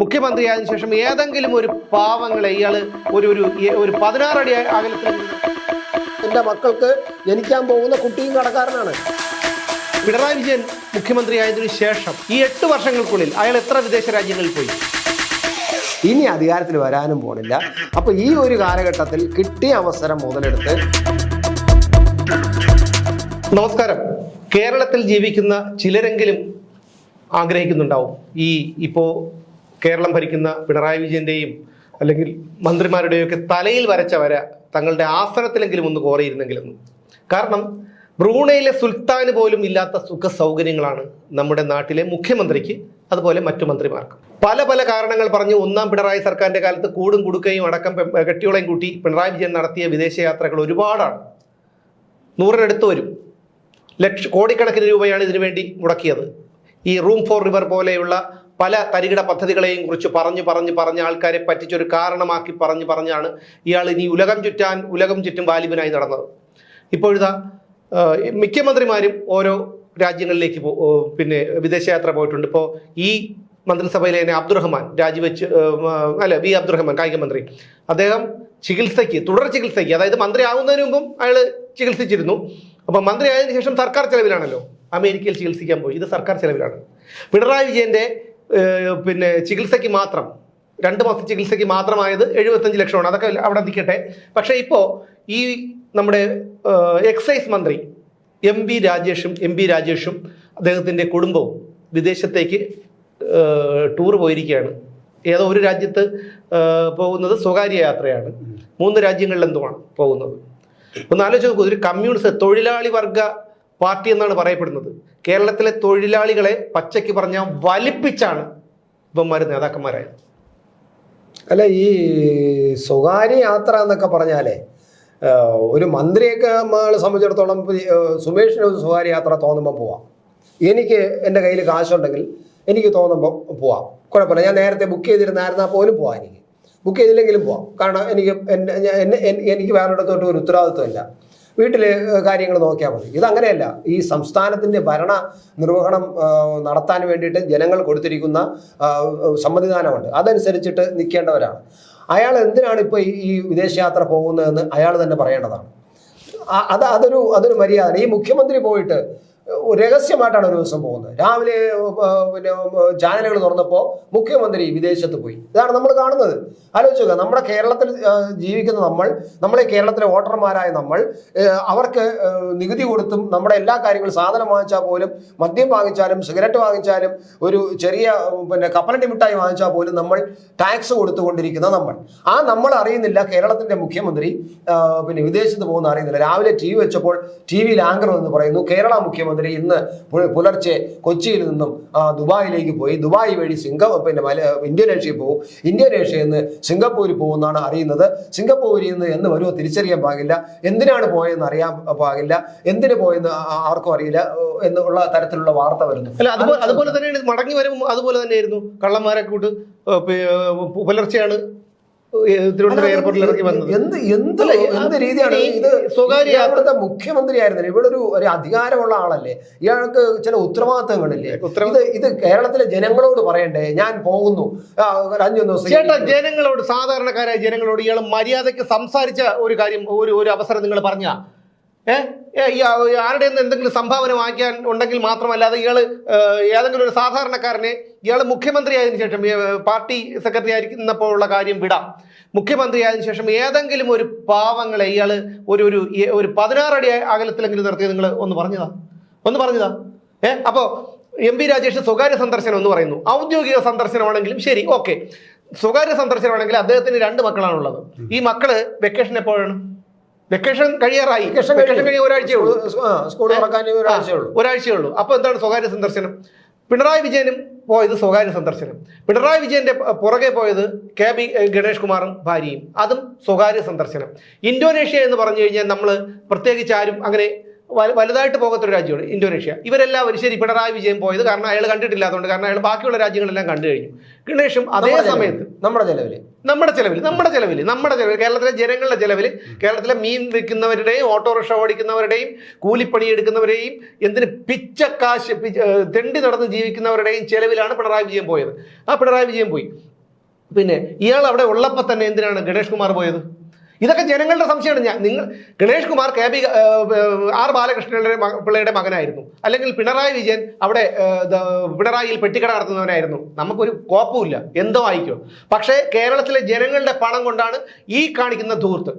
മുഖ്യമന്ത്രിയായതിനു ശേഷം ഏതെങ്കിലും ഒരു പാവങ്ങളെ ഇയാൾ ഒരു ഒരു ഒരു പതിനാറടി അകലത്തിൽ എന്റെ മക്കൾക്ക് ജനിക്കാൻ പോകുന്ന കുട്ടിയും കടക്കാരനാണ്. പിണറായി വിജയൻ മുഖ്യമന്ത്രിയായതിനു ശേഷം ഈ എട്ട് വർഷങ്ങൾക്കുള്ളിൽ അയാൾ എത്ര വിദേശ രാജ്യങ്ങളിൽ പോയി? ഇനി അധികാരത്തിൽ വരാനും പോണില്ല. അപ്പൊ ഈ ഒരു കാലഘട്ടത്തിൽ കിട്ടിയ അവസരം മുതലെടുത്ത് നമസ്കാരം. കേരളത്തിൽ ജീവിക്കുന്ന ചിലരെങ്കിലും ആഗ്രഹിക്കുന്നുണ്ടാവും ഈ ഇപ്പോൾ കേരളം ഭരിക്കുന്ന പിണറായി വിജയന്റെയും അല്ലെങ്കിൽ മന്ത്രിമാരുടെയും ഒക്കെ തലയിൽ വരച്ച വര തങ്ങളുടെ ആസനത്തിലെങ്കിലും ഒന്ന് കോറിയിരുന്നെങ്കിലെന്ന്. കാരണം ബ്രൂണയിലെ സുൽത്താൻ പോലും ഇല്ലാത്ത സുഖ സൗകര്യങ്ങളാണ് നമ്മുടെ നാട്ടിലെ മുഖ്യമന്ത്രിക്ക് അതുപോലെ മറ്റു മന്ത്രിമാർക്കും. പല പല കാരണങ്ങൾ പറഞ്ഞ് ഒന്നാം പിണറായി സർക്കാരിന്റെ കാലത്ത് കൂടും കുടുക്കയും അടക്കം കെട്ടിയോളയും കൂട്ടി പിണറായി വിജയൻ നടത്തിയ വിദേശയാത്രകൾ ഒരുപാടാണ്. നൂറിനടുത്ത് വരും. ലക്ഷ കോടിക്കണക്കിന് രൂപയാണ് ഇതിനുവേണ്ടി മുടക്കിയത്. ഈ റൂം ഫോർ റിവർ പോലെയുള്ള പല തരികിട പദ്ധതികളെയും കുറിച്ച് പറഞ്ഞു പറഞ്ഞ് പറഞ്ഞ ആൾക്കാരെ പറ്റിച്ചൊരു കാരണമാക്കി പറഞ്ഞ് പറഞ്ഞാണ് ഇയാൾ ഇനി ഉലകം ചുറ്റാൻ ഉലകം ചുറ്റും വാലിബനായി നടന്നത്. ഇപ്പോഴിതാ മുഖ്യമന്ത്രിമാരും ഓരോ രാജ്യങ്ങളിലേക്ക് പിന്നെ വിദേശയാത്ര പോയിട്ടുണ്ട്. ഇപ്പോൾ ഈ മന്ത്രിസഭയിലെ തന്നെ അബ്ദുറഹ്മാൻ രാജിവെച്ച് അല്ല വി അബ്ദുറഹ്മാൻ കായിക മന്ത്രി അദ്ദേഹം ചികിത്സയ്ക്ക് തുടർ ചികിത്സയ്ക്ക് അതായത് മന്ത്രി ആവുന്നതിന് മുമ്പും അയാൾ ചികിത്സിച്ചിരുന്നു. അപ്പം മന്ത്രി ആയതിനു ശേഷം സർക്കാർ ചെലവിലാണല്ലോ. അമേരിക്കയിൽ ചികിത്സിക്കാൻ പോയി. ഇത് സർക്കാർ ചെലവിലാണ്. പിണറായി വിജയന്റെ ഏഹ്, പിന്നെ ചികിത്സയ്ക്ക് മാത്രം. രണ്ട് മാസം ചികിത്സയ്ക്ക് മാത്രമായത് എഴുപത്തഞ്ച് ലക്ഷമാണ്. അതൊക്കെ അവിടെ നിൽക്കട്ടെ. പക്ഷേ ഇപ്പോൾ ഈ നമ്മുടെ എക്സൈസ് മന്ത്രി എം വി രാജേഷും എം പി രാജേഷും അദ്ദേഹത്തിന്റെ കുടുംബവും വിദേശത്തേക്ക് ടൂർ പോയിരിക്കുകയാണ്. ഏതോ ഒരു രാജ്യത്ത് പോകുന്നത് സ്വകാര്യ യാത്രയാണ്. മൂന്ന് രാജ്യങ്ങളിൽ എന്തുമാണ് പോകുന്നത്? ഒന്ന് ആലോചിച്ച് നോക്കൂ ഒരു കമ്മ്യൂണിസ്റ്റ് തൊഴിലാളി വർഗ പാർട്ടി എന്നാണ് പറയപ്പെടുന്നത്. കേരളത്തിലെ തൊഴിലാളികളെ പച്ചയ്ക്ക് പറഞ്ഞാൽ വലിപ്പിച്ചാണ് ഇവന്മാർ നേതാക്കന്മാരായത്. അല്ല ഈ സ്വകാര്യ യാത്ര എന്നൊക്കെ പറഞ്ഞാലേ ഒരു മന്ത്രിയൊക്കെ നമ്മളെ സംബന്ധിച്ചിടത്തോളം സുമേഷിന് ഒരു സ്വകാര്യ യാത്ര തോന്നുമ്പോൾ പോവാം. എനിക്ക് എന്റെ കയ്യിൽ കാശുണ്ടെങ്കിൽ എനിക്ക് തോന്നുമ്പോൾ പോവാം. കുഴപ്പമില്ല ഞാൻ നേരത്തെ ബുക്ക് ചെയ്തിരുന്നായിരുന്നാൽ പോലും പോവാം എനിക്ക്. ബുക്ക് ചെയ്തില്ലെങ്കിലും പോവാം. കാരണം എനിക്ക് എനിക്ക് വേറൊരിടത്തോട്ട് ഒരു ഉത്തരവാദിത്വമില്ല വീട്ടിലെ കാര്യങ്ങൾ നോക്കിയാൽ മതി. ഇതങ്ങനെയല്ല. ഈ സംസ്ഥാനത്തിന്റെ ഭരണ നിർവഹണം നടത്താൻ വേണ്ടിയിട്ട് ജനങ്ങൾ കൊടുത്തിരിക്കുന്ന സമ്മതിദാനമുണ്ട്. അതനുസരിച്ചിട്ട് നിൽക്കേണ്ടവരാണ്. അയാൾ എന്തിനാണ് ഇപ്പോൾ ഈ വിദേശയാത്ര പോകുന്നതെന്ന് അയാൾ തന്നെ പറയേണ്ടതാണ്. അത് അതൊരു അതൊരു മര്യാദ. ഈ മുഖ്യമന്ത്രി പോയിട്ട് രഹസ്യമായിട്ടാണ് ഒരു ദിവസം പോകുന്നത്. രാവിലെ പിന്നെ ചാനലുകൾ തുറന്നപ്പോൾ മുഖ്യമന്ത്രി വിദേശത്ത് പോയി. ഇതാണ് നമ്മൾ കാണുന്നത്. ആലോചിക്കുക നമ്മുടെ കേരളത്തിൽ ജീവിക്കുന്ന നമ്മൾ നമ്മളെ കേരളത്തിലെ വോട്ടർമാരായ നമ്മൾ അവർക്ക് നികുതി കൊടുത്തും നമ്മുടെ എല്ലാ കാര്യങ്ങളും സാധനം വാങ്ങിച്ചാൽ പോലും മദ്യം വാങ്ങിച്ചാലും സിഗരറ്റ് വാങ്ങിച്ചാലും ഒരു ചെറിയ പിന്നെ കപ്പലണ്ടി മിഠായി വാങ്ങിച്ചാൽ പോലും നമ്മൾ ടാക്സ് കൊടുത്തുകൊണ്ടിരിക്കുന്ന നമ്മൾ. ആ നമ്മൾ അറിയുന്നില്ല കേരളത്തിന്റെ മുഖ്യമന്ത്രി പിന്നെ വിദേശത്ത് പോകുന്ന അറിയുന്നില്ല. രാവിലെ ടി വി വെച്ചപ്പോൾ ടി വിയിൽ ആങ്കർ എന്ന് പറയുന്നു കേരള മുഖ്യമന്ത്രി ഇന്ന് പുലർച്ചെ കൊച്ചിയിൽ നിന്നും ദുബായിലേക്ക് പോയി. ദുബായ് വഴി സിംഗ പിന്നെ മല ഇന്തോനേഷ്യയിൽ പോകും. ഇന്തോനേഷ്യയിൽ നിന്ന് സിംഗപ്പൂരിൽ പോകുമെന്നാണ് അറിയുന്നത്. സിംഗപ്പൂരിൽ നിന്ന് എന്ന് വരുമോ തിരിച്ചറിയാൻ പാകില്ല. എന്തിനാണ് പോയെന്ന് അറിയാൻ പാകില്ല. എന്തിന് പോയെന്ന് ആർക്കും അറിയില്ല. എന്നുള്ള തരത്തിലുള്ള വാർത്ത വരുന്നു. അല്ല അതുപോലെ അതുപോലെ തന്നെയാണ് മടങ്ങി വരും അതുപോലെ തന്നെയായിരുന്നു. കള്ളന്മാരെ കൂട്ട് പുലർച്ചെയാണ് തിരുവനന്തപുരം എയർപോർട്ടിൽ ഇറങ്ങി വന്നത്? എന്ത് എന്ത് എന്ത് രീതിയാണ് ഇത്? സ്വകാര്യ ഇവിടുത്തെ മുഖ്യമന്ത്രി ആയിരുന്നില്ല ഇവിടെ ഒരു ഒരു അധികാരമുള്ള ആളല്ലേ? ഇയാൾക്ക് ചില ഉത്തരവാദിത്തങ്ങളില്ലേ? ഉത്തരവാ- ഇത് ഇത് കേരളത്തിലെ ജനങ്ങളോട് പറയണ്ടേ? ഞാൻ പോകുന്നു. അഞ്ചു ദിവസം ചേട്ടാ ജനങ്ങളോട് സാധാരണക്കാരായ ജനങ്ങളോട് ഇയാൾ മര്യാദയ്ക്ക് സംസാരിച്ച ഒരു കാര്യം ഒരു ഒരു അവസരം നിങ്ങൾ പറഞ്ഞ? ഏഹ് ആരുടെ നിന്ന് എന്തെങ്കിലും സംഭാവന വാങ്ങിക്കാൻ ഉണ്ടെങ്കിൽ മാത്രമല്ലാതെ ഇയാൾ ഏതെങ്കിലും ഒരു സാധാരണക്കാരനെ ഇയാൾ മുഖ്യമന്ത്രി ആയതിനു ശേഷം പാർട്ടി സെക്രട്ടറി ആയിരിക്കുന്നപ്പോഴുള്ള കാര്യം വിടാം. മുഖ്യമന്ത്രി ആയതിനു ശേഷം ഏതെങ്കിലും ഒരു പാവങ്ങളെ ഇയാൾ ഒരു ഒരു ഒരു പതിനാറടി അകലത്തിലെങ്കിലും നിർത്തിയത് നിങ്ങൾ ഒന്ന് പറഞ്ഞതാ? ഒന്ന് പറഞ്ഞതാ? ഏ അപ്പോ എം പി രാജേഷ് സ്വകാര്യ സന്ദർശനം എന്ന് പറയുന്നു. ഔദ്യോഗിക സന്ദർശനമാണെങ്കിലും ശരി ഓക്കെ. സ്വകാര്യ സന്ദർശനമാണെങ്കിൽ അദ്ദേഹത്തിന് രണ്ട് മക്കളാണുള്ളത്. ഈ മക്കൾ വെക്കേഷൻ എപ്പോഴാണ്? വെക്കേഷൻ കഴിയാറായി. വെക്കേഷൻ കഴിഞ്ഞ ഒരാഴ്ചയുള്ളൂ ഒരാഴ്ചയുള്ളൂ അപ്പൊ എന്താണ് സ്വകാര്യ സന്ദർശനം? പിണറായി വിജയനും പോയത് സ്വകാര്യ സന്ദർശനം പിണറായി വിജയന്റെ പുറകെ പോയത് കെ ബി ഗണേഷ് കുമാറും ഭാര്യയും. അതും സ്വകാര്യ സന്ദർശനം. ഇന്തോനേഷ്യ എന്ന് പറഞ്ഞു കഴിഞ്ഞാൽ നമ്മൾ പ്രത്യേകിച്ച് ആരും അങ്ങനെ വലുതായിട്ട് പോകാത്തൊരു രാജ്യമാണ് ഇന്തോനേഷ്യ. ഇവരെല്ലാവരും ശരി പിണറായി വിജയൻ പോയത് കാരണം അയാൾ കണ്ടിട്ടില്ലാത്തതുകൊണ്ട് കാരണം അയാൾ ബാക്കിയുള്ള രാജ്യങ്ങളെല്ലാം കണ്ടു കഴിഞ്ഞു. ഗണേഷും അതേ സമയത്ത് നമ്മുടെ ചെലവിൽ നമ്മുടെ ചെലവിൽ നമ്മുടെ ചെലവിൽ നമ്മുടെ ചെലവിൽ കേരളത്തിലെ ജനങ്ങളുടെ ചെലവിൽ കേരളത്തിലെ മീൻ വിൽക്കുന്നവരുടെയും ഓട്ടോറിക്ഷ ഓടിക്കുന്നവരുടെയും കൂലിപ്പണി എടുക്കുന്നവരെയും എന്തിന് പിച്ചക്കാശ് തെണ്ടി നടന്ന് ജീവിക്കുന്നവരുടെയും ചെലവിലാണ് പിണറായി വിജയൻ പോയത്. ആ പിണറായി വിജയൻ പോയി. പിന്നെ ഇയാൾ അവിടെ ഉള്ളപ്പോൾ തന്നെ എന്തിനാണ് ഗണേഷ് കുമാർ പോയത്? ഇതൊക്കെ ജനങ്ങളുടെ സംശയമാണ്. ഞാൻ നിങ്ങൾ Ganesh Kumar K B R ബാലകൃഷ്ണയുടെ പിള്ളയുടെ മകനായിരുന്നു. അല്ലെങ്കിൽ പിണറായി വിജയൻ അവിടെ പിണറായിയിൽ പെട്ടിക്കട നടത്തുന്നവനായിരുന്നു. നമുക്കൊരു കോപ്പുമില്ല. എന്തോ ആയിക്കോ. പക്ഷേ കേരളത്തിലെ ജനങ്ങളുടെ പണം കൊണ്ടാണ് ഈ കാണിക്കുന്ന ധൂർത്ത്.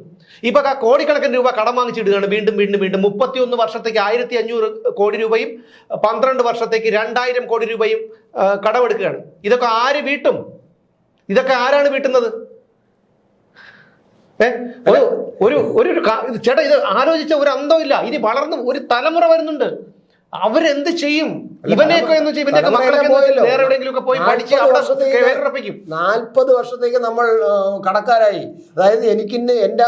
ഇപ്പൊ കോടിക്കണക്കിന് രൂപ കടം വാങ്ങിച്ചിടുകയാണ്. വീണ്ടും വീണ്ടും വീണ്ടും മുപ്പത്തിയൊന്ന് വർഷത്തേക്ക് ആയിരത്തി അഞ്ഞൂറ് കോടി രൂപയും പന്ത്രണ്ട് വർഷത്തേക്ക് രണ്ടായിരം കോടി രൂപയും കടമെടുക്കുകയാണ്. ഇതൊക്കെ ആര് വീട്ടും? ഇതൊക്കെ ആരാണ് വീട്ടുന്നത്? ഒരു ഒരു ഒരു ഇത് ചേട്ടാ ഇത് ആലോചിച്ച ഒരു അന്തം ഇല്ല. ഇനി വളർന്ന് ഒരു തലമുറ വരുന്നുണ്ട്. അവരെന്ത് ചെയ്യും? ഇവനെയൊക്കെ എന്ന് വെച്ചാൽ ഇവന്റെ മക്കളൊക്കെ. വേറെ പോയി പഠിച്ച് നാൽപ്പത് അവിടെ വർഷത്തേക്ക് വേറെപ്പിക്കും നാൽപ്പത് വർഷത്തേക്ക് നമ്മൾ കടക്കാരായി. അതായത് എനിക്കിന്ന് എന്റെ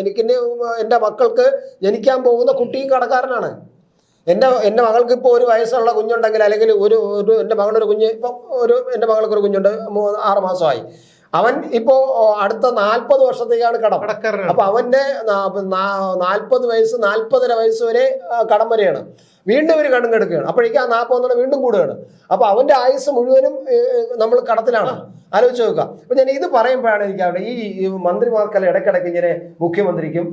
എനിക്കിന്ന് എന്റെ മക്കൾക്ക് ജനിക്കാൻ പോകുന്ന കുട്ടിയും കടക്കാരനാണ്. എന്റെ എന്റെ മകൾക്ക് ഇപ്പോൾ ഒരു വയസ്സുള്ള കുഞ്ഞുണ്ടെങ്കിൽ അല്ലെങ്കിൽ ഒരു ഒരു എന്റെ ഒരു കുഞ്ഞ് ഇപ്പം ഒരു എന്റെ മകൾക്ക് ഒരു കുഞ്ഞുണ്ട് മൂന്ന് ആറ് മാസമായി. അവൻ ഇപ്പോ അടുത്ത നാൽപ്പത് വർഷത്തേക്കാണ് കടം. അപ്പൊ അവന്റെ നാൽപ്പത് വയസ്സ് നാൽപ്പതര വയസ്സ് വരെ കടം വരെയാണ്. വീണ്ടും ഒരു കടം കെടുക്കുകയാണ് അപ്പോഴേക്കും ആ നാൽപ്പത് വീണ്ടും കൂടുകയാണ്. അപ്പൊ അവന്റെ ആയുസ് മുഴുവനും നമ്മൾ കടത്തിലാണ്. ആലോചിച്ച് നോക്കുക. അപ്പൊ ഞാൻ ഇത് പറയുമ്പോഴാണ് എനിക്ക് അവിടെ ഈ മന്ത്രിമാർക്കെല്ലാം ഇടയ്ക്കിടയ്ക്ക് ഇങ്ങനെ മുഖ്യമന്ത്രിക്കും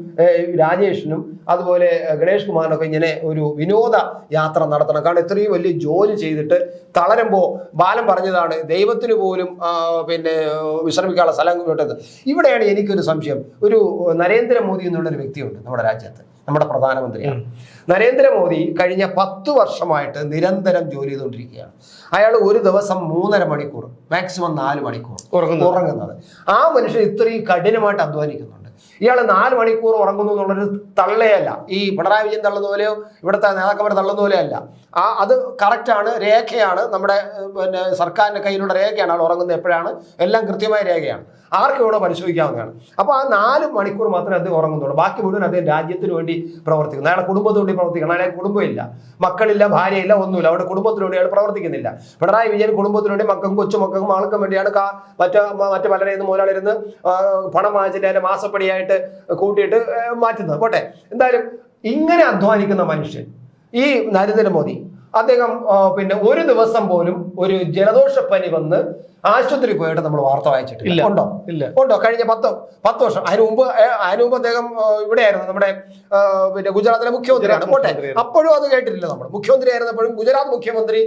രാജേഷിനും അതുപോലെ ഗണേഷ് കുമാറിനൊക്കെ ഇങ്ങനെ ഒരു വിനോദ യാത്ര നടത്തണം. കാരണം ഇത്രയും വലിയ ജോലി ചെയ്തിട്ട് തളരുമ്പോൾ ബാലം പറഞ്ഞതാണ് ദൈവത്തിന് പോലും പിന്നെ വിശ്രമിക്കാനുള്ള സ്ഥലം വിട്ടത് ഇവിടെയാണ് എനിക്കൊരു സംശയം. ഒരു നരേന്ദ്രമോദി എന്നുള്ളൊരു വ്യക്തിയുണ്ട് നമ്മുടെ രാജ്യത്ത്. നമ്മുടെ പ്രധാനമന്ത്രിയാണ്. നരേന്ദ്രമോദി കഴിഞ്ഞ പത്ത് വർഷമായിട്ട് നിരന്തരം ജോലി ചെയ്തുകൊണ്ടിരിക്കുകയാണ്. അയാൾ ഒരു ദിവസം മൂന്നര മണിക്കൂർ മാക്സിമം നാല് മണിക്കൂർ ഉറങ്ങുന്നു ഉറങ്ങുന്നത്. ആ മനുഷ്യൻ ഇത്രയും കഠിനമായിട്ട് അധ്വാനിക്കുന്നുണ്ട്. ഇയാൾ നാല് മണിക്കൂർ ഉറങ്ങുന്നു എന്നുള്ളൊരു തള്ളയല്ല. ഈ പിണറായി വിജയൻ തള്ളുന്ന പോലെയോ ഇവിടുത്തെ നേതാക്കന്മാർ തള്ളുന്ന പോലെയല്ല. ആ അത് കറക്റ്റാണ് രേഖയാണ് നമ്മുടെ പിന്നെ സർക്കാരിന്റെ കയ്യിലുള്ള രേഖയാണ് ആൾ ഉറങ്ങുന്നത് എപ്പോഴാണ്? എല്ലാം കൃത്യമായ രേഖയാണ്. ആർക്കും ഇവിടെ പരിശോധിക്കാവുന്നതാണ്. അപ്പോൾ ആ നാല് മണിക്കൂർ മാത്രമേ അദ്ദേഹം ഉറങ്ങുന്നുള്ളൂ. ബാക്കി മുഴുവൻ അദ്ദേഹം രാജ്യത്തിന് വേണ്ടി പ്രവർത്തിക്കുന്നു. അയാളെ കുടുംബത്തിന് വേണ്ടി പ്രവർത്തിക്കണം. അയാളെ കുടുംബമില്ല. മക്കളില്ല ഭാര്യയില്ല ഒന്നുമില്ല. അവിടെ കുടുംബത്തിന് വേണ്ടി അയാൾ പ്രവർത്തിക്കുന്നില്ല. പിണറായി വിജയൻ കുടുംബത്തിന് വേണ്ടി മക്കൾക്കും കൊച്ചുമക്കൾക്കും ആൾക്കും വേണ്ടിയാണ് മറ്റേ മറ്റ പലരെയും മുതലാളിരുന്ന് പണം വാങ്ങിച്ചിട്ട് അതിന്റെ മാസപ്പടിയായിട്ട് കൂട്ടിയിട്ട് മാറ്റുന്നത്. പോട്ടെ. എന്തായാലും ഇങ്ങനെ അധ്വാനിക്കുന്ന മനുഷ്യൻ ഈ നരേന്ദ്രമോദി അദ്ദേഹം പിന്നെ ഒരു ദിവസം പോലും ഒരു ജലദോഷപ്പനി വന്ന് ആശുപത്രി പോയിട്ട് നമ്മൾ വാർത്ത വായിച്ചിട്ടില്ല. ഉണ്ടോ? ഇല്ല. ഉണ്ടോ? കഴിഞ്ഞ പത്ത് പത്ത് വർഷം. അതിന് മുമ്പ് അതിന് മുമ്പ് അദ്ദേഹം ഇവിടെ ഇവിടെയായിരുന്നു നമ്മുടെ പിന്നെ ഗുജറാത്തിലെ മുഖ്യമന്ത്രിയാണ്. പോട്ടെ. അപ്പോഴും അത് കേട്ടിട്ടില്ല നമ്മൾ. മുഖ്യമന്ത്രി ആയിരുന്നപ്പോഴും ഗുജറാത്ത് മുഖ്യമന്ത്രി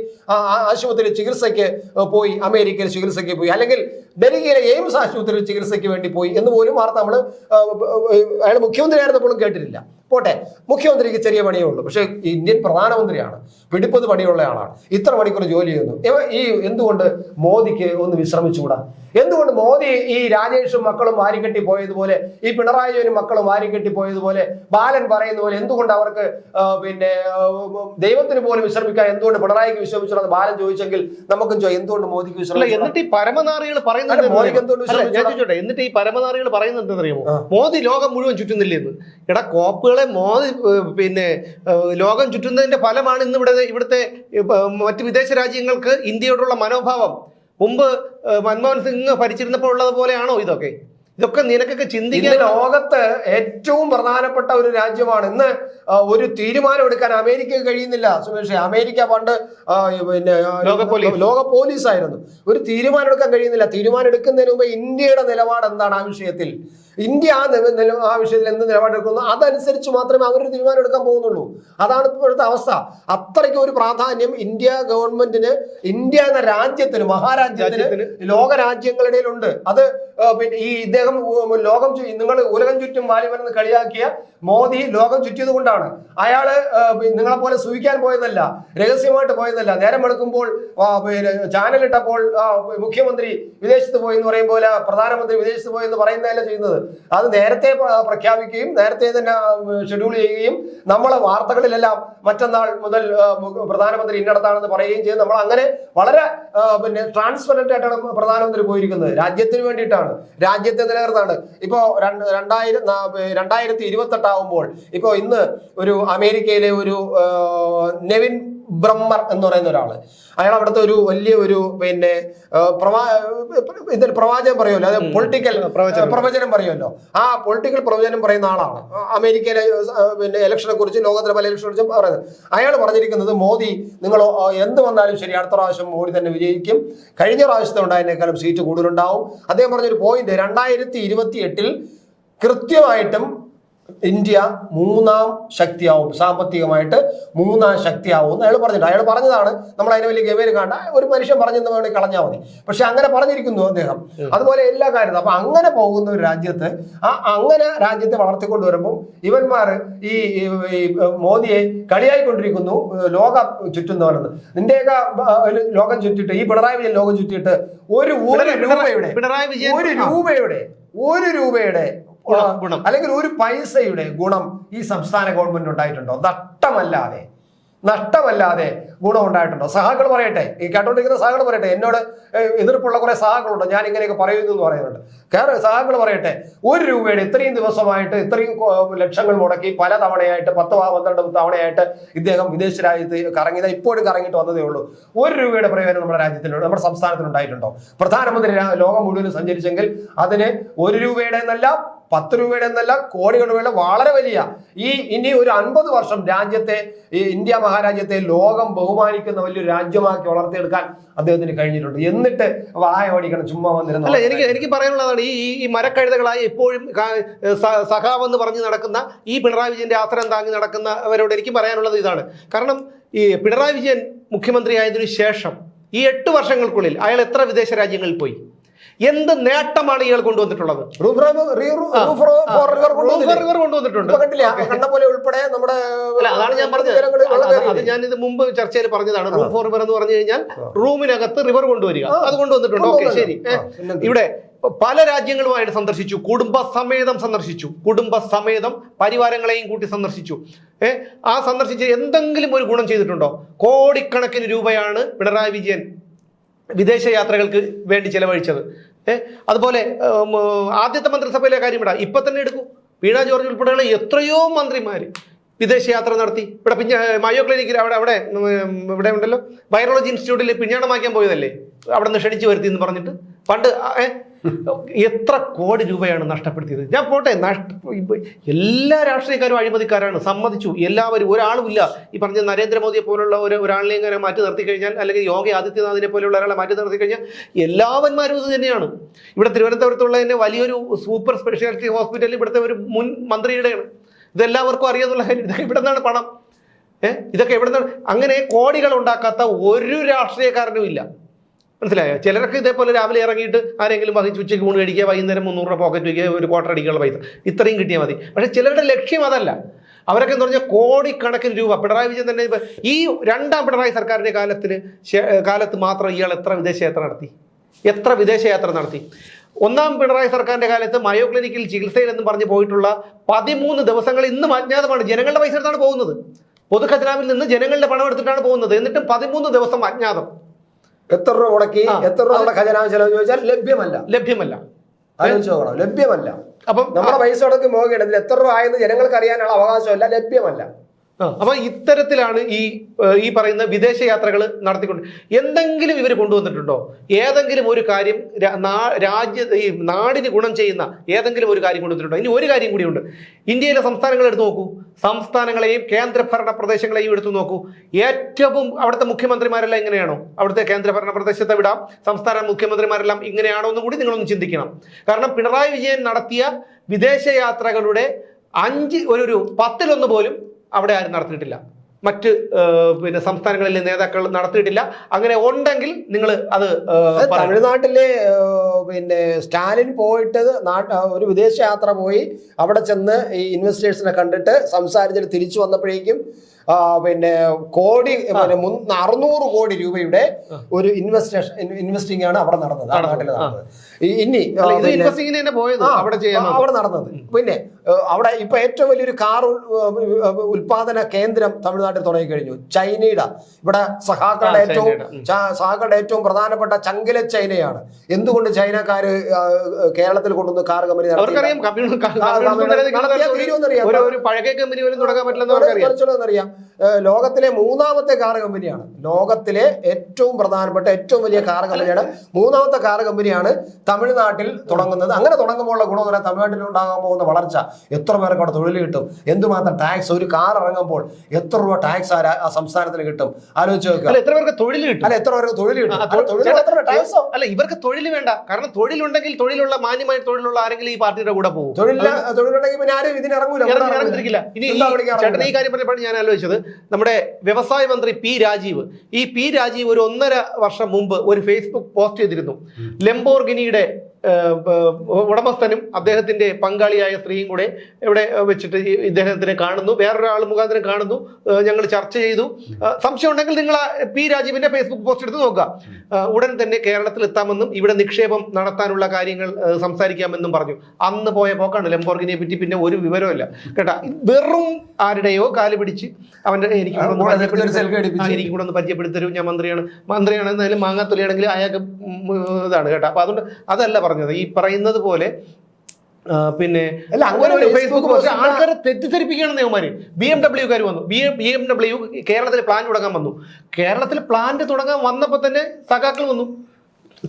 ആശുപത്രി ചികിത്സയ്ക്ക് പോയി. അമേരിക്കയിൽ ചികിത്സയ്ക്ക് പോയി. അല്ലെങ്കിൽ ഡൽഹിയിലെ എയിംസ് ആശുപത്രിയിൽ ചികിത്സയ്ക്ക് വേണ്ടി പോയി എന്ന് പോലും വാർത്ത നമ്മൾ അയാൾ മുഖ്യമന്ത്രി ആയിരുന്നപ്പോഴും കേട്ടിട്ടില്ല. പോട്ടെ മുഖ്യമന്ത്രിക്ക് ചെറിയ പണിയേ ഉള്ളൂ പക്ഷേ ഇന്ത്യൻ പ്രധാനമന്ത്രിയാണ്. പിടിപ്പത് പണിയുള്ള ആളാണ്. ഇത്ര മണിക്കൂർ ജോലി ചെയ്യുന്നു. ഈ എന്തുകൊണ്ട് മോദിക്ക് ഒന്ന് വിശ്രമിച്ചുകൂടാ? എന്തുകൊണ്ട് മോദി ഈ രാജേഷും മക്കളും വാരിക്കെട്ടി പോയതുപോലെ ഈ പിണറായി ജോലി മക്കളും വാരിക്കെട്ടി പോയതുപോലെ ബാലൻ പറയുന്ന പോലെ എന്തുകൊണ്ട് അവർക്ക് പിന്നെ ദൈവത്തിന് പോലും വിശ്രമിക്കാൻ എന്തുകൊണ്ട് പിണറായിക്ക് വിശ്രമിച്ചുള്ളത് ബാലൻ ചോദിച്ചെങ്കിൽ നമുക്കും ചോദിച്ചു എന്തുകൊണ്ട് മോദിക്ക് വിശ്രമിച്ചു എന്നിട്ട് ഈ പരമനാറികൾ പറയുന്നത് മോദിക്ക് എന്തുകൊണ്ട് അറിയാമോ? എന്നിട്ട് ഈ പരമനാറികൾ പറയുന്നത് ആ. മോദി ലോകം മുഴുവൻ ചുറ്റുന്നില്ലെന്ന്. എടാ കോപ്പുകളെ മോദി പിന്നെ ലോകം ചുറ്റുന്നതിന്റെ ഫലമാണ് ഇന്ന് ഇവിടെ ഇവിടുത്തെ മറ്റ് വിദേശ രാജ്യങ്ങൾക്ക് ഇന്ത്യയോടുള്ള മനോഭാവം. മുമ്പ് മൻമോഹൻ സിംഗ് ഭരിച്ചിരുന്നപ്പോൾ ഉള്ളത് പോലെയാണോ ഇതൊക്കെ? ഇതൊക്കെ നിനക്കൊക്കെ ചിന്തിക്കുന്ന ചിന്തിക്കാൻ ലോകത്ത് ഏറ്റവും പ്രധാനപ്പെട്ട ഒരു രാജ്യമാണ്. ഇന്ന് ഒരു തീരുമാനം എടുക്കാൻ അമേരിക്കക്ക് കഴിയുന്നില്ല. സുമേഷ് അമേരിക്ക പണ്ട് പിന്നെ ആ, ലോക പോലീസ്. ലോക പോലീസ് ആയിരുന്നു ഒരു തീരുമാനം എടുക്കാൻ കഴിയുന്നില്ല. തീരുമാനം എടുക്കുന്നതിന് മുമ്പ് ഇന്ത്യയുടെ നിലപാട് എന്താണ് ആ വിഷയത്തിൽ? ഇന്ത്യ ആ ആ വിഷയത്തിൽ എന്ത് നിലപാടെടുക്കുന്നു? അതനുസരിച്ച് മാത്രമേ അവരൊരു തീരുമാനം എടുക്കാൻ പോകുന്നുള്ളൂ. അതാണ് ഇപ്പോഴത്തെ അവസ്ഥ. അത്രയ്ക്ക് ഒരു പ്രാധാന്യം ഇന്ത്യ ഗവൺമെന്റിന് ഇന്ത്യ എന്ന രാജ്യത്തിന് മഹാരാജ്യത്തിന് ലോക ലോക രാജ്യങ്ങളിടയിലുണ്ട് അത് പിന്നെ ഈ ഇദ്ദേഹം ലോകം നിങ്ങൾ ഉലകം ചുറ്റും വാലിബനെന്ന് കളിയാക്കിയ മോദി ലോകം ചുറ്റിയത് കൊണ്ടാണ്. അയാൾ നിങ്ങളെ പോലെ സൂഹിക്കാൻ പോയതല്ല രഹസ്യമായിട്ട് പോയതല്ല. നേരം എടുക്കുമ്പോൾ പിന്നെ ചാനലിട്ടപ്പോൾ മുഖ്യമന്ത്രി വിദേശത്ത് പോയി എന്ന് പറയും പോലെ പ്രധാനമന്ത്രി വിദേശത്ത് പോയി എന്ന് പറയുന്നതല്ല ചെയ്യുന്നത്. അത് നേരത്തെ പ്ര- പ്രഖ്യാപിക്കുകയും നേരത്തെ തന്നെ ഷെഡ്യൂൾ ചെയ്യുകയും നമ്മളെ വാർത്തകളിലെല്ലാം മറ്റന്നാൾ മുതൽ പ്രധാനമന്ത്രി ഇന്നടത്താണെന്ന് പറയുകയും ചെയ്ത്. നമ്മൾ അങ്ങനെ വളരെ പിന്നെ ട്രാൻസ്പെറന്റ് ആയിട്ടാണ് പ്രധാനമന്ത്രി പോയിരിക്കുന്നത്. രാജ്യത്തിന് വേണ്ടിയിട്ടാണ്. രാജ്യത്തെ നിലനിർത്താണ് ഇപ്പോൾ രണ്ട് രണ്ടായിരം രണ്ടായിരത്തി ഇരുപത്തെട്ടാവുമ്പോൾ ഇപ്പോൾ ഇന്ന് ഒരു അമേരിക്കയിലെ ഒരു നെവിൻ ബ്രമ്മർ എന്ന് പറയുന്ന ഒരാൾ. അയാൾ അവിടുത്തെ ഒരു വലിയ ഒരു പിന്നെ പ്രവാ ഇതിൽ പ്രവാചകം പറയുമല്ലോ അത് പൊളിറ്റിക്കൽ പ്രവചനം. പ്രവചനം പറയുമല്ലോ. ആ പൊളിറ്റിക്കൽ പ്രവചനം പറയുന്ന ആളാണ്. അമേരിക്കയിലെ പിന്നെ ഇലക്ഷനെ കുറിച്ച് ലോകത്തിലെ പല ഇലക്ഷനെ കുറിച്ചും പറയുന്നത്. അയാൾ പറഞ്ഞിരിക്കുന്നത് മോദി നിങ്ങൾ എന്ത് വന്നാലും ശരി അടുത്ത പ്രാവശ്യം മോദി തന്നെ വിജയിക്കും. കഴിഞ്ഞ പ്രാവശ്യത്തെ ഉണ്ടായതിനേക്കാളും സീറ്റ് കൂടുതലുണ്ടാവും. അദ്ദേഹം പറഞ്ഞൊരു പോയിന്റ് രണ്ടായിരത്തി ഇരുപത്തി എട്ടിൽ കൃത്യമായിട്ടും ഇന്ത്യ മൂന്നാം ശക്തിയാവും. സാമ്പത്തികമായിട്ട് മൂന്നാം ശക്തിയാവും അയാൾ പറഞ്ഞിട്ട് അയാൾ പറഞ്ഞതാണ് നമ്മൾ അതിനെ വലിയ ഗവേര് കാണണ്ട ഒരു മനുഷ്യൻ പറഞ്ഞെന്ന് വേണമെങ്കിൽ കളഞ്ഞാൽ മതി. പക്ഷെ അങ്ങനെ പറഞ്ഞിരിക്കുന്നു അദ്ദേഹം. അതുപോലെ എല്ലാ കാര്യത്തിലും. അപ്പൊ അങ്ങനെ പോകുന്ന ഒരു രാജ്യത്ത് ആ അങ്ങനെ രാജ്യത്തെ വളർത്തിക്കൊണ്ടുവരുമ്പോൾ ഇവന്മാർ ഈ മോദിയെ കളിയായിക്കൊണ്ടിരിക്കുന്നു ലോകം ചുറ്റുന്നവരെന്ന് നിന്റെയൊക്കെ ലോകം ചുറ്റിട്ട് ഈ പിണറായി വിജയൻ ലോകം ചുറ്റിയിട്ട് ഒരു ഒരു രൂപയുടെ വിജയൻ ഒരു. രൂപയുടെ ഒരു രൂപയുടെ ഗുണം. അല്ലെങ്കിൽ ഒരു പൈസയുടെ ഗുണം ഈ സംസ്ഥാന ഗവൺമെന്റ് ഉണ്ടായിട്ടുണ്ടോ? നഷ്ടമല്ലാതെ നഷ്ടമല്ലാതെ ഗുണം ഉണ്ടായിട്ടുണ്ടോ? സഹാക്കൾ പറയട്ടെ. ഈ കേട്ടോണ്ടിരിക്കുന്ന സഹാക്കൾ പറയട്ടെ. എന്നോട് എതിർപ്പുള്ള കുറെ സഹാക്കളുണ്ട്. ഞാൻ ഇങ്ങനെയൊക്കെ പറയുന്നു എന്ന് പറയുന്നുണ്ട്. കാരണം സഹാക്കൾ പറയട്ടെ. ഒരു രൂപയുടെ ഇത്രയും ദിവസമായിട്ട് ഇത്രയും ലക്ഷങ്ങൾ മുടക്കി പല തവണയായിട്ട് പത്ത് പന്ത്രണ്ട് തവണയായിട്ട് ഇദ്ദേഹം വിദേശ രാജ്യത്ത് കറങ്ങിയത് ഇപ്പോഴും കറങ്ങിയിട്ട് വന്നതേ ഉള്ളൂ. ഒരു രൂപയുടെ പ്രയോജനം നമ്മുടെ രാജ്യത്തിനുണ്ട് നമ്മുടെ സംസ്ഥാനത്തിന് ഉണ്ടായിട്ടുണ്ടോ പ്രധാനമന്ത്രി ലോകം മുഴുവൻ സഞ്ചരിച്ചെങ്കിൽ അതിന് ഒരു രൂപയുടെ എന്നല്ല പത്ത് രൂപയുടെ എന്നല്ല കോടി രൂപയുടെ വളരെ വലിയ. ഈ ഇനി ഒരു അൻപത് വർഷം രാജ്യത്തെ ഈ ഇന്ത്യ മഹാരാജ്യത്തെ ലോകം ബഹുമാനിക്കുന്ന വലിയൊരു രാജ്യമാക്കി വളർത്തിയെടുക്കാൻ അദ്ദേഹത്തിന് കഴിഞ്ഞിട്ടുണ്ട്. എന്നിട്ട് വായ ഓടിക്കണം ചുമ്മാ വന്നിരുന്നു അല്ല എനിക്ക് എനിക്ക് പറയാനുള്ളതാണ് ഈ ഈ- മരക്കഴുതകളായി എപ്പോഴും സഖാവെന്ന് പറഞ്ഞ് നടക്കുന്ന ഈ പിണറായി വിജയന്റെ ആശ്രയം താങ്ങി നടക്കുന്നവരോട് എനിക്ക് പറയാനുള്ളത് ഇതാണ്. കാരണം ഈ പിണറായി വിജയൻ മുഖ്യമന്ത്രിയായതിനു ശേഷം ഈ എട്ട് വർഷങ്ങൾക്കുള്ളിൽ അയാൾ എത്ര വിദേശ രാജ്യങ്ങളിൽ പോയി? എന്ത് നേട്ടമാണ് ഇയാൾ കൊണ്ടുവന്നിട്ടുള്ളത്? കൊണ്ടുവന്നിട്ടുണ്ട്. ഉൾപ്പെടെ നമ്മുടെ അതാണ് ഞാൻ പറഞ്ഞത്. അത് ഞാൻ ഇത് മുമ്പ് ചർച്ചയിൽ പറഞ്ഞതാണ്. റൂം ഫോർ റിവർ എന്ന് പറഞ്ഞു കഴിഞ്ഞാൽ റൂമിനകത്ത് റിവർ കൊണ്ടുവരിക. അത് കൊണ്ടുവന്നിട്ടുണ്ട്. ഓക്കെ ശരി? ഇവിടെ പല രാജ്യങ്ങളുമായിട്ട് സന്ദർശിച്ചു. കുടുംബസമേതം സന്ദർശിച്ചു. കുടുംബസമേതം പരിവാരങ്ങളെയും കൂട്ടി സന്ദർശിച്ചു. ഏ ആ സന്ദർശിച്ച് എന്തെങ്കിലും ഒരു ഗുണം ചെയ്തിട്ടുണ്ടോ? കോടിക്കണക്കിന് രൂപയാണ് പിണറായി വിജയൻ വിദേശ യാത്രകൾക്ക് വേണ്ടി ചെലവഴിച്ചത്. ഏ അതുപോലെ ആദ്യത്തെ മന്ത്രിസഭയിലെ കാര്യം ഇടാം. ഇപ്പൊ തന്നെ എടുക്കൂ. വീണ ജോർജ് ഉൾപ്പെടെയുള്ള എത്രയോ മന്ത്രിമാർ വിദേശയാത്ര നടത്തി. ഇവിടെ പിഞ്ഞ മയോ ക്ലിനിക്കിൽ അവിടെ അവിടെ ഇവിടെ ഉണ്ടല്ലോ. വൈറോളജി ഇൻസ്റ്റിറ്റ്യൂട്ടിൽ പിഞ്ഞാണമാക്കാൻ പോയതല്ലേ? അവിടെ നിന്ന് ക്ഷണിച്ചു വരുത്തി എന്ന് പറഞ്ഞിട്ട്. പണ്ട് എത്ര കോടി രൂപയാണ് നഷ്ടപ്പെടുത്തിയത്? ഞാൻ പോട്ടെ നഷ്ട എല്ലാ രാഷ്ട്രീയക്കാരും അഴിമതിക്കാരാണ് സമ്മതിച്ചു എല്ലാവരും ഒരാളുമില്ല ഈ പറഞ്ഞ നരേന്ദ്രമോദിയെ പോലുള്ള ഒരു ഒരാളിനെ ഇങ്ങനെ മാറ്റി നിർത്തി കഴിഞ്ഞാൽ അല്ലെങ്കിൽ യോഗി ആദിത്യനാഥിനെ പോലുള്ള ഒരാളെ മാറ്റി നിർത്തി കഴിഞ്ഞാൽ എല്ലാവന്മാരും ഇത് തന്നെയാണ്. ഇവിടെ തിരുവനന്തപുരത്തുള്ള തന്നെ വലിയൊരു സൂപ്പർ സ്പെഷ്യാലിറ്റി ഹോസ്പിറ്റലിൽ ഇവിടുത്തെ ഒരു മുൻ മന്ത്രിയുടെയാണ്. ഇതെല്ലാവർക്കും അറിയാന്നുള്ള കാര്യം ഇതൊക്കെ ഇവിടെ നിന്നാണ് പണം. ഏഹ് ഇതൊക്കെ എവിടെ നിന്നാണ്? അങ്ങനെ കോടികൾ ഉണ്ടാക്കാത്ത ഒരു രാഷ്ട്രീയക്കാരനും ഇല്ല. മനസ്സിലായോ? ചിലരൊക്കെ ഇതേപോലെ രാവിലെ ഇറങ്ങിയിട്ട് ആരെങ്കിലും വഹിച്ച് ഉച്ചയ്ക്ക് മൂന്ന് കഴിക്കുക വൈകുന്നേരം മുന്നൂറ് രൂപ പോക്കറ്റ് വയ്ക്കുക ഒരു ക്വാർട്ടർ അടിക്കാനുള്ള പൈസ. ഇത്രയും കിട്ടിയാൽ മതി. പക്ഷേ ചിലരുടെ ലക്ഷ്യം അതല്ല. അവരൊക്കെ എന്ന് പറഞ്ഞാൽ കോടിക്കണക്കിന് രൂപ. പിണറായി വിജയൻ തന്നെ ഈ രണ്ടാം പിണറായി സർക്കാരിന്റെ കാലത്തിന് കാലത്ത് മാത്രം ഇയാൾ എത്ര വിദേശയാത്ര നടത്തി? എത്ര വിദേശയാത്ര നടത്തി? ഒന്നാം പിണറായി സർക്കാരിന്റെ കാലത്ത് മയോ ക്ലിനിക്കിൽ ചികിത്സയിലെന്ന് പറഞ്ഞ് പോയിട്ടുള്ള പതിമൂന്ന് ദിവസങ്ങൾ ഇന്നും അജ്ഞാതമാണ്. ജനങ്ങളുടെ പൈസ എടുത്താണ് പോകുന്നത്. പൊതുഖജനാവിൽ നിന്ന് ജനങ്ങളുടെ പണം എടുത്തിട്ടാണ് പോകുന്നത്. എന്നിട്ടും പതിമൂന്ന് ദിവസം അജ്ഞാതം. എത്ര രൂപ മുടക്കി? എത്ര രൂപ നമ്മുടെ ഖജനാവ് ചെലവ് ചോദിച്ചാൽ ലഭ്യമല്ല. ലഭ്യമല്ല. ആലോചിച്ച് നോക്കണം. ലഭ്യമല്ല. അപ്പം നമ്മുടെ പൈസ മുടക്കി പോകുകയാണ് എത്ര രൂപ ആയെന്ന് ജനങ്ങൾക്ക് അറിയാനുള്ള അവകാശമല്ല. ലഭ്യമല്ല. അപ്പൊ ഇത്തരത്തിലാണ് ഈ ഈ പറയുന്ന വിദേശ യാത്രകൾ നടത്തിക്കൊണ്ട് എന്തെങ്കിലും ഇവർ കൊണ്ടുവന്നിട്ടുണ്ടോ? ഏതെങ്കിലും ഒരു കാര്യം രാജ്യ ഈ നാടിന് ഗുണം ചെയ്യുന്ന ഏതെങ്കിലും ഒരു കാര്യം കൊണ്ടുവന്നിട്ടുണ്ടോ? ഇനി ഒരു കാര്യം കൂടിയുണ്ട്. ഇന്ത്യയിലെ സംസ്ഥാനങ്ങൾ എടുത്തു നോക്കൂ. സംസ്ഥാനങ്ങളെയും കേന്ദ്രഭരണ പ്രദേശങ്ങളെയും എടുത്തു നോക്കൂ. ഏറ്റവും അവിടുത്തെ മുഖ്യമന്ത്രിമാരെല്ലാം ഇങ്ങനെയാണോ അവിടുത്തെ കേന്ദ്രഭരണ പ്രദേശത്തെ വിടാം. സംസ്ഥാന മുഖ്യമന്ത്രിമാരെല്ലാം ഇങ്ങനെയാണോ എന്ന് കൂടി നിങ്ങളൊന്ന് ചിന്തിക്കണം. കാരണം പിണറായി വിജയൻ നടത്തിയ വിദേശ യാത്രകളുടെ അഞ്ച് ഒരു ഒരു പത്തിലൊന്ന് പോലും അവിടെ ആരും നടത്തിയിട്ടില്ല. മറ്റ് പിന്നെ സംസ്ഥാനങ്ങളിലെ നേതാക്കൾ നടത്തിയിട്ടില്ല. അങ്ങനെ ഉണ്ടെങ്കിൽ നിങ്ങൾ അത്. തമിഴ്നാട്ടിലെ പിന്നെ സ്റ്റാലിൻ പോയിട്ട് ഒരു വിദേശ യാത്ര പോയി അവിടെ ചെന്ന് ഈ ഇൻവെസ്റ്റേഴ്സിനെ കണ്ടിട്ട് സംസാരിച്ചിട്ട് തിരിച്ചു വന്നപ്പോഴേക്കും പിന്നെ കോടി പിന്നെ അറുന്നൂറ് കോടി രൂപയുടെ ഒരു ഇൻവെസ്റ്റേഷൻ ഇൻവെസ്റ്റിംഗ് ആണ് അവിടെ നടന്നത്. ആ നാട്ടിൽ നടന്നത്. ഇനി തന്നെ പോയത് അവിടെ നടന്നത്. പിന്നെ അവിടെ ഇപ്പൊ ഏറ്റവും വലിയൊരു കാർ ഉൽ- ഉൽപാദന കേന്ദ്രം തമിഴ്നാട്ടിൽ തുടങ്ങി കഴിഞ്ഞു ചൈനയുടെ. ഇവിടെ സഹാക്കളുടെ ഏറ്റവും സഹാക്കളുടെ ഏറ്റവും പ്രധാനപ്പെട്ട ചങ്കില ചൈനയാണ്. എന്തുകൊണ്ട് ചൈനക്കാര് കേരളത്തിൽ കൊണ്ടുവന്ന് കാർ കമ്പനി നടത്തിയില്ല? ലോകത്തിലെ മൂന്നാമത്തെ കാർ കമ്പനിയാണ്. ലോകത്തിലെ ഏറ്റവും പ്രധാനപ്പെട്ട ഏറ്റവും വലിയ കാർ കമ്പനിയാണ്. മൂന്നാമത്തെ കാർ കമ്പനിയാണ് തമിഴ്നാട്ടിൽ തുടങ്ങുന്നത്. അങ്ങനെ തുടങ്ങുമ്പോഴുള്ള ഗുണം എന്ന് പറഞ്ഞാൽ തമിഴ്നാട്ടിൽ ഉണ്ടാകാൻ പോകുന്ന വളർച്ച എത്ര പേർക്ക് അവിടെ തൊഴിൽ കിട്ടും? എന്തുമാത്രം ടാക്സ് ഒരു കാർ ഇറങ്ങുമ്പോൾ എത്ര രൂപ ടാക്സ് ആ സംസ്ഥാനത്തിന് കിട്ടും? ആലോചിച്ച് നോക്കുക. എത്ര പേർക്ക് തൊഴിൽ കിട്ടും? അല്ല എത്ര പേർക്ക് തൊഴിൽ കിട്ടും? അല്ല, ഇവർക്ക് തൊഴിൽ വേണ്ട. കാരണം തൊഴിലുണ്ടെങ്കിൽ തൊഴിലുള്ള മാന്യമായ തൊഴിലുള്ള ആരെങ്കിലും ഈ പാർട്ടിയുടെ കൂടെ പോകും. തൊഴിലില്ല തൊഴിലുണ്ടെങ്കിൽ പിന്നെ ആരും ഇതിനിറങ്ങൂല. ഇനി ചേട്ടൻ ഈ കാര്യം പറഞ്ഞപ്പോഴാണ് ഞാൻ ആലോചിച്ചത്. നമ്മുടെ വ്യവസായ മന്ത്രി പി രാജീവ്. ഈ പി രാജീവ് ഒരു ഒന്നര വർഷം മുമ്പ് ഒരു ഫേസ്ബുക്ക് പോസ്റ്റ് ചെയ്തിരുന്നു. ലംബോർഗിനിയുടെ ഉടമസ്ഥനും അദ്ദേഹത്തിന്റെ പങ്കാളിയായ സ്ത്രീയും കൂടെ ഇവിടെ വെച്ചിട്ട് ഇദ്ദേഹത്തിനെ കാണുന്നു. വേറൊരാൾ മുഖാന്തരം കാണുന്നു. ഞങ്ങൾ ചർച്ച ചെയ്തു. സംശയം ഉണ്ടെങ്കിൽ നിങ്ങൾ പി രാജീവിന്റെ ഫേസ്ബുക്ക് പോസ്റ്റ് എടുത്ത് നോക്കുക. ഉടൻ തന്നെ കേരളത്തിൽ എത്താമെന്നും ഇവിടെ നിക്ഷേപം നടത്താനുള്ള കാര്യങ്ങൾ സംസാരിക്കാമെന്നും പറഞ്ഞു. അന്ന് പോയ പോക്കാണ് ലംബോർഗിനെ പറ്റി പിന്നെ ഒരു വിവരമില്ല കേട്ടാ വെറും ആരുടെയോ കാൽ പിടിച്ച് അവന്റെ എനിക്ക് എനിക്ക് കൂടെ ഒന്ന് പരിചയപ്പെടുത്തി ഞാൻ മന്ത്രിയാണ്. മന്ത്രിയാണ്. എന്നാലും മാങ്ങാത്തൊലിയാണെങ്കിൽ അയാൾക്ക് ഇതാണ് കേട്ടോ. അപ്പൊ അതുകൊണ്ട് അതല്ല പറഞ്ഞത്. ഈ പറയുന്നത് പോലെ പിന്നെ അല്ല, അങ്ങനെ ഫേസ്ബുക്ക് പോസ്റ്റ് ആൾക്കാരെ തെറ്റിദ്ധരിപ്പിക്കുകയാണ് നിയമമാര് ബി എം ഡബ്ല്യുക്കാർ വന്നു. B M B M W കേരളത്തിൽ പ്ലാൻ തുടങ്ങാൻ വന്നു. കേരളത്തിൽ പ്ലാന്റ് തുടങ്ങാൻ വന്നപ്പോൾ തന്നെ സഖാക്കൾ വന്നു.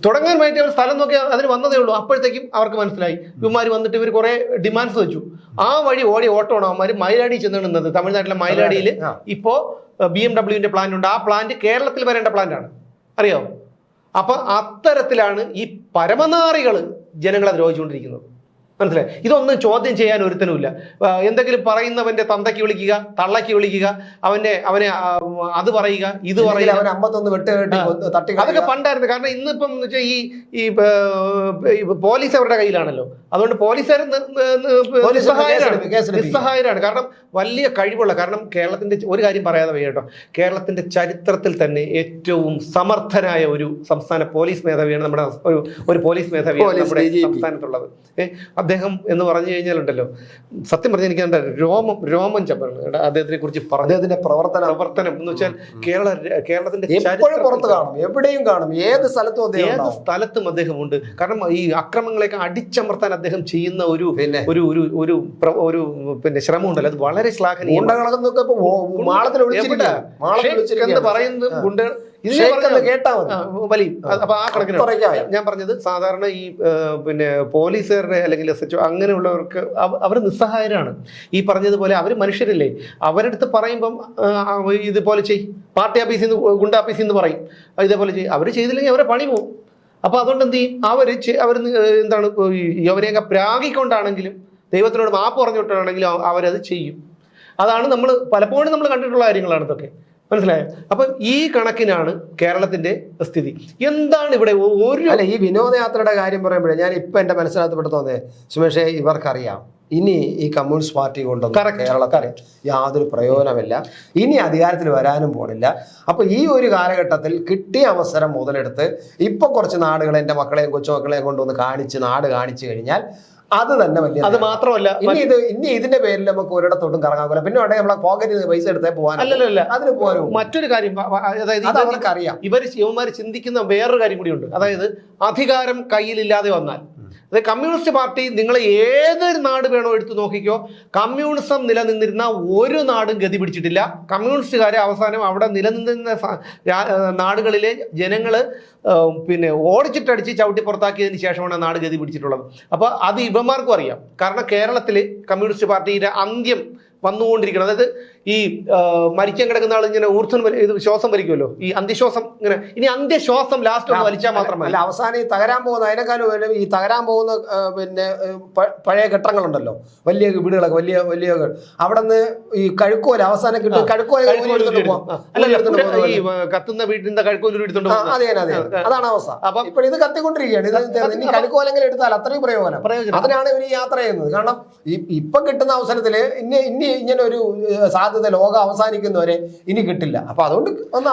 തുടങ്ങാൻ വേണ്ടി അവർ സ്ഥലം നോക്കി അതിന് വന്നതേ ഉള്ളൂ. അപ്പോഴത്തേക്കും അവർക്ക് മനസ്സിലായി. ഇവന്മാർ വന്നിട്ട് ഇവർ കുറെ ഡിമാൻഡ്സ് വെച്ചു. ആ വഴി ഓടി ഓട്ടമാണ് അവന്മാർ മയിലാടി ചെന്ന് നിന്നത്. തമിഴ്നാട്ടിലെ മയിലാടിയിൽ ഇപ്പോൾ ഇപ്പോ ബി എം ഡബ്ല്യുവിന്റെ പ്ലാന്റ് ഉണ്ട്. ആ പ്ലാന്റ് കേരളത്തിൽ വരേണ്ട പ്ലാന്റ് ആണ്. അറിയാമോ അപ്പൊ അത്തരത്തിലാണ് ഈ പരമനാറികൾ ജനങ്ങളെ ദ്രോഹിച്ചുകൊണ്ടിരിക്കുന്നത്. മനസ്സിലായി? ഇതൊന്നും ചോദ്യം ചെയ്യാൻ ഒരുത്തനുമില്ല. എന്തെങ്കിലും പറയുന്നവന്റെ തന്തയ്ക്ക് വിളിക്കുക തള്ളയ്ക്ക് വിളിക്കുക അവന്റെ അവനെ അത് പറയുക ഇത് പറയുക. അതൊക്കെ. പണ്ടായിരുന്നു. കാരണം ഇന്നിപ്പം എന്ന് വെച്ചാൽ ഈ ഈ പോലീസ് അവരുടെ കയ്യിലാണല്ലോ. അതുകൊണ്ട് പോലീസുകാർ നിസ്സഹായരാണ്. നിസ്സഹായരാണ്. കാരണം വലിയ കഴിവുള്ള കാരണം കേരളത്തിന്റെ ഒരു കാര്യം പറയാതെ വയ്യ കേട്ടോ. കേരളത്തിന്റെ ചരിത്രത്തിൽ തന്നെ ഏറ്റവും സമർത്ഥനായ ഒരു സംസ്ഥാന പോലീസ് മേധാവിയാണ് നമ്മുടെ ഒരു ഒരു പോലീസ് മേധാവിയാണ് നമ്മുടെ. സംസ്ഥാനത്തുള്ളത്. അദ്ദേഹം എന്ന് പറഞ്ഞു കഴിഞ്ഞാലുണ്ടല്ലോ. സത്യം പറഞ്ഞാൽ എനിക്ക് എന്താ രോമം രോമം ചപ്പറാണ് കേട്ടോ. അദ്ദേഹത്തിനെ കുറിച്ച് പറഞ്ഞു അദ്ദേഹത്തിന്റെ പ്രവർത്തന. പ്രവർത്തനം എന്ന് വെച്ചാൽ കേരള കേരളത്തിന്റെ എപ്പോഴും പുറത്ത് കാണും എവിടെയും കാണും ഏത് സ്ഥലത്തും അദ്ദേഹം ഏത് സ്ഥലത്തും അദ്ദേഹം ഉണ്ട് കാരണം ഈ അക്രമങ്ങളെയൊക്കെ അടിച്ചമർത്താൻ അദ്ദേഹം ചെയ്യുന്ന ഒരു പിന്നെ? ഒരു ഒരു ഒരു ഒരു പിന്നെ ശ്രമം ഉണ്ടല്ലോ അത് വളരെ ശ്ലാഘനീയം. പറയുന്നത് ആ. ഞാൻ പറഞ്ഞത് കേട്ടാ ആ, വലിയും അപ്പൊ ആ കണക്കിനാണ് ഞാൻ പറഞ്ഞത് സാധാരണ ഈ പിന്നെ പോലീസുകാരുടെ അല്ലെങ്കിൽ എസ് എച്ച് അങ്ങനെയുള്ളവർക്ക് അവർ നിസ്സഹായരാണ്. ഈ പറഞ്ഞതുപോലെ അവർ മനുഷ്യരല്ലേ? അവരെടുത്ത് പറയുമ്പം ഇതുപോലെ ചെയ്. പാർട്ടി ഓഫീസിൽ നിന്ന് ഗുണ്ട ഓഫീസിൽ നിന്ന് പറയും. ഇതേപോലെ ചെയ്യും അവർ ചെയ്തില്ലെങ്കിൽ അവരെ പണി പോകും അപ്പോൾ അതുകൊണ്ട് എന്ത് ചെയ്യും? അവർ അവർ എന്താണ് അവരെയൊക്കെ പ്രാഗിക്കൊണ്ടാണെങ്കിലും ദൈവത്തിനോട് മാപ്പ് പറഞ്ഞിട്ടാണെങ്കിലും അവ- അവരത് ചെയ്യും. അതാണ് നമ്മൾ പലപ്പോഴും നമ്മൾ കണ്ടിട്ടുള്ള കാര്യങ്ങളാണ് ഇതൊക്കെ. മനസ്സിലായോ? അപ്പൊ ഈ കണക്കിനാണ് കേരളത്തിന്റെ സ്ഥിതി. എന്താണ് ഇവിടെ ഒരു അല്ല ഈ വിനോദയാത്രയുടെ കാര്യം പറയുമ്പോഴേ ഞാൻ ഇപ്പൊ എന്റെ മനസ്സിനകത്ത് പെട്ട് തോന്നേ സുമേഷേ ഇവർക്കറിയാം. ഇനി ഈ കമ്മ്യൂണിസ്റ്റ് പാർട്ടി കൊണ്ടൊന്നും കേരളത്തിൽ യാതൊരു പ്രയോജനമില്ല. ഇനി അധികാരത്തിൽ വരാനും പോണില്ല. അപ്പൊ ഈ ഒരു കാലഘട്ടത്തിൽ കിട്ടിയ അവസരം മുതലെടുത്ത് ഇപ്പൊ കുറച്ച് നാടുകളെ എന്റെ മക്കളെയും കൊച്ചുമക്കളെയും കൊണ്ടുവന്ന് കാണിച്ച് നാട് കാണിച്ചു കഴിഞ്ഞാൽ അത് തന്നെ വലിയ അത് മാത്രമല്ല ഇനി ഇത് ഇനി ഇതിന്റെ പേരിൽ നമുക്ക് ഒരിടത്തോട്ടും കറങ്ങാൻ പിന്നെ വേണമെങ്കിൽ നമ്മളെ പോക്കറ്റിൽ പൈസ എടുത്തേ പോകാൻ അല്ലല്ല അതിന് പോകാനും? മറ്റൊരു കാര്യം അതായത് അവർക്കറിയാം. ഇവർ ശിവന്മാർ ചിന്തിക്കുന്ന വേറൊരു കാര്യം കൂടിയുണ്ട് അതായത് അധികാരം കയ്യിലില്ലാതെ വന്നാൽ. അതായത് കമ്മ്യൂണിസ്റ്റ് പാർട്ടി നിങ്ങളെ ഏതൊരു നാട് വേണോ എടുത്തു നോക്കിക്കോ കമ്മ്യൂണിസം നിലനിന്നിരുന്ന ഒരു നാടും ഗതി പിടിച്ചിട്ടില്ല. കമ്മ്യൂണിസ്റ്റുകാരെ അവസാനം അവിടെ നിലനിന്നിരുന്ന നാടുകളിലെ ജനങ്ങൾ പിന്നെ ഓടിച്ചിട്ടടിച്ച് ചവിട്ടി പുറത്താക്കിയതിന് ശേഷമാണ് നാട് ഗതി പിടിച്ചിട്ടുള്ളത്. അപ്പോൾ അത് ഇവന്മാർക്കും അറിയാം. കാരണം കേരളത്തിൽ കമ്മ്യൂണിസ്റ്റ് പാർട്ടിയുടെ അന്ത്യം വന്നുകൊണ്ടിരിക്കണം. അതായത് ഈ മരിക്കാൻ കിടക്കുന്ന ആൾ ഇങ്ങനെ ഊർജം ഇത് ശ്വാസം വലിക്കുമല്ലോ. ഈ അന്ത്യശ്വാസം ഇങ്ങനെ ഇനി അന്ത്യശ്വാസം ലാസ്റ്റ് ഒന്ന് വലിച്ചാൽ മാത്രമല്ല. അവസാനം ഈ തകരാൻ പോകുന്ന അതിനേക്കാളും ഈ തകരാൻ പോകുന്ന പിന്നെ പഴയ കെട്ടങ്ങളുണ്ടല്ലോ വലിയ വീടുകളൊക്കെ വലിയ വലിയ അവിടെ നിന്ന് ഈ കഴുക്കോല അവസാനം കിട്ടും. കഴുക്കോല ഈ കത്തുന്ന വീടിന്റെ കഴുക്കോല എടുത്തോണ്ട് അതെ അതെ. അതാണ് അവസ്ഥ. അപ്പൊ ഇപ്പോൾ ഇത് കത്തിക്കൊണ്ടിരിക്കുകയാണ്. ഇത് ഇനി കഴുക്കോലെങ്കിലും എടുത്താൽ അത്രയും പ്രയോജനം. അതിനാണ് ഇവർ യാത്ര ചെയ്യുന്നത്. കാരണം ഇപ്പൊ കിട്ടുന്ന അവസരത്തിൽ ഇനി ഇനി ഇങ്ങനെ ഒരു സാധ്യത സാധ്യത ലോകം അവസാനിക്കുന്നവരെ ഇനി കിട്ടില്ല. അപ്പൊ അതുകൊണ്ട് ഒന്ന്.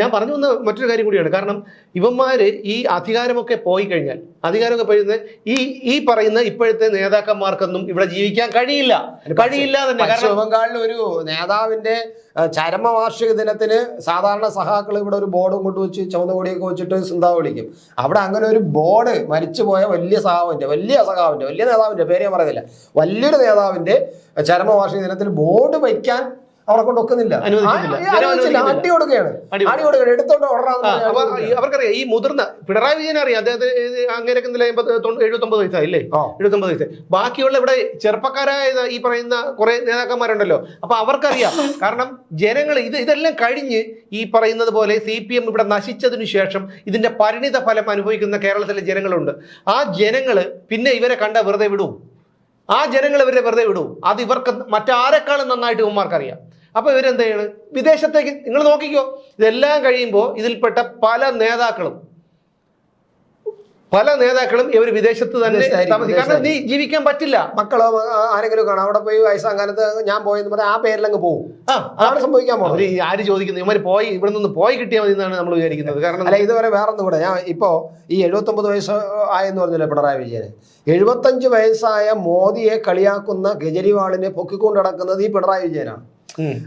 ഞാൻ പറഞ്ഞു വന്ന മറ്റൊരു കാര്യം കൂടിയാണ്. കാരണം ഇവന്മാര് ഈ അധികാരമൊക്കെ പോയി കഴിഞ്ഞാൽ അധികാരമൊക്കെ പോയി ഈ ഈ പറയുന്ന ഇപ്പോഴത്തെ നേതാക്കന്മാർക്കൊന്നും ഇവിടെ ജീവിക്കാൻ കഴിയില്ല. കഴിയില്ല തന്നെ. കാരണം ബംഗാളിൽ ഒരു നേതാവിന്റെ ആ, ചരമവാർഷിക ദിനത്തിന് സാധാരണ സഹാക്കൾ ഇവിടെ ഒരു ബോർഡും കൊണ്ടുവച്ച് ചുവന്ന കൊടിയൊക്കെ വെച്ചിട്ട് ചിന്താ വിളിക്കും. അവിടെ അങ്ങനെ ഒരു ബോർഡ് മരിച്ചുപോയ വലിയ സഹാവിന്റെ വലിയ സഹാവിന്റെ വലിയ നേതാവിന്റെ പേര് ഞാൻ പറയുന്നില്ല വലിയൊരു ചരമ വാർഷിക ദിനത്തിൽ ബോർഡ് വയ്ക്കാൻ അവരെ കൊണ്ട് ഒക്കുന്നില്ല. അടി കൊടുക്കുകയാണ്. അടി കൊടുക്കുകയാണ്. എടുത്തോണ്ട് അവർക്കറിയാം ഈ മുതിർന്ന പിണറായി വിജയൻ അറിയാം. അദ്ദേഹത്തിന് അങ്ങനെയൊക്കെ എഴുപത്തൊമ്പത് വയസ്സായില്ലേ. എഴുപത്തൊമ്പത് വയസ്സ്. ബാക്കിയുള്ള ഇവിടെ ചെറുപ്പക്കാരായ ഈ പറയുന്ന കുറെ നേതാക്കന്മാരുണ്ടല്ലോ. അപ്പൊ അവർക്കറിയാം. കാരണം ജനങ്ങൾ ഇത് ഇതെല്ലാം കഴിഞ്ഞ് ഈ പറയുന്നത് പോലെ സി പി എം ഇവിടെ നശിച്ചതിനു ശേഷം ഇതിന്റെ പരിണിത ഫലം അനുഭവിക്കുന്ന കേരളത്തിലെ ജനങ്ങളുണ്ട്. ആ ജനങ്ങൾ പിന്നെ ഇവരെ കണ്ട വെറുതെ വിടും. ആ ജനങ്ങൾ ഇവരെ വെറുതെ വിടും. അത് ഇവർക്ക് മറ്റാരെക്കാളും നന്നായിട്ട് ഇവന്മാർക്കറിയാം. അപ്പൊ ഇവരെന്ത് ചെയ്യണ്? വിദേശത്തേക്ക്. നിങ്ങൾ നോക്കിക്കോ. ഇതെല്ലാം കഴിയുമ്പോൾ ഇതിൽപ്പെട്ട പല നേതാക്കളും പല നേതാക്കളും ഇവർ വിദേശത്ത് തന്നെ താമസിക്കും. കാരണം നീ ജീവിക്കാൻ പറ്റില്ല. മക്കളോ ആരെങ്കിലും കാണാം. അവിടെ പോയി വയസ്സാം കാലത്ത് ഞാൻ പോയെന്ന് പറഞ്ഞാൽ ആ പേരിലങ്ങ് പോകും ആ അവിടെ സംഭവിക്കാൻ പോകും ആര് ചോദിക്കുന്നു? ഇവർ പോയി ഇവിടെ നിന്ന് പോയി കിട്ടിയാൽ മതി എന്നാണ് നമ്മൾ വിചാരിക്കുന്നത്. കാരണം അല്ല ഇതുവരെ വേറൊന്നും കൂടെ. ഞാൻ ഇപ്പോൾ ഈ എഴുപത്തൊമ്പത് വയസ്സ് ആയെന്ന് പറഞ്ഞില്ലേ പിണറായി വിജയന്? എഴുപത്തഞ്ച് വയസ്സായ മോദിയെ കളിയാക്കുന്ന കെജ്രിവാളിനെ പൊക്കിക്കൊണ്ട് നടക്കുന്നത് ഈ പിണറായി വിജയനാണ്.